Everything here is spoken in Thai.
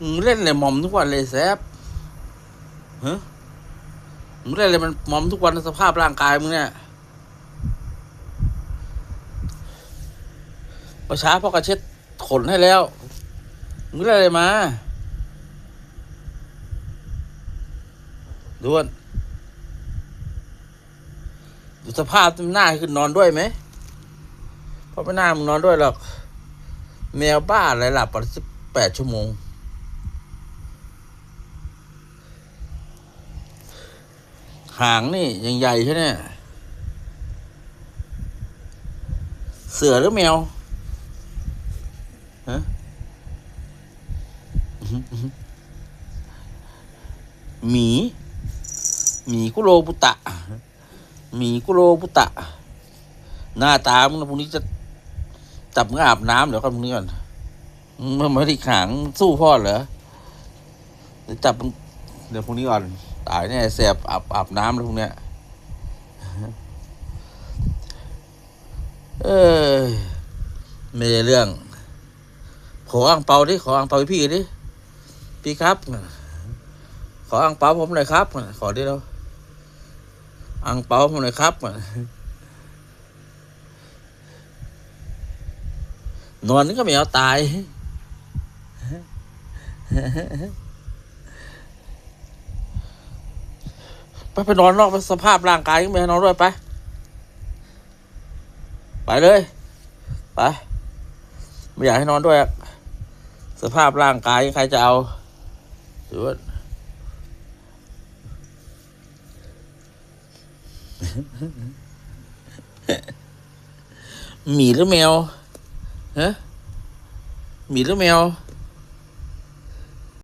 มึงเล่นอะไรมอมทุกวันเลยแซบฮะมึงเล่นอะไรมันมอมทุกวันสภาพร่างกายมึงเนี่ยประช้าพ่อกระเช็ดขนให้แล้ว มึงเล่นอะไรมาด้วนดูสภาพหน้าขึ้นนอนด้วยไหมเพราะไม่น่ามึงนอนด้วยหรอก แมวบ้าอะไรหลับวันสิบแปดชั่วโมง หางนี่ยังใหญ่ใช่ไหมเสือหรือแมวฮะหมี หมีกุโรบุตะ หมีกุโรบุตะ หน้าตามึงนะพรุ่งนี้จะจับมึงอาบน้ำเดี๋ยวก่อนพรุ่งนี้ก่อนมึงไม่ได้ขางสู้พ่อเหรอเดี๋ยวจับมึงเดี๋ยวพรุ่งนี้ก่อน ตายแน่แสบอาบอาบน้ำแล้วพวกเนี้ยเออไม่ได้เรื่อง ขออ่างเปาดิขออ่างเปาพี่ดิพี่ครับ ขออ่างเปาผมหน่อยครับ ขอดิเราอ่างเปาผมหน่อยครับนอนนี่ก็ไม่เอาตาย ไปไปนอนนอกสภาพร่างกายยังไม่ให้นอนด้วยไป ไปเลย ไป ไม่อยากให้นอนด้วย สภาพร่างกายใครจะเอาถือว่าหมีหรือแมวฮะหมีหรือแมว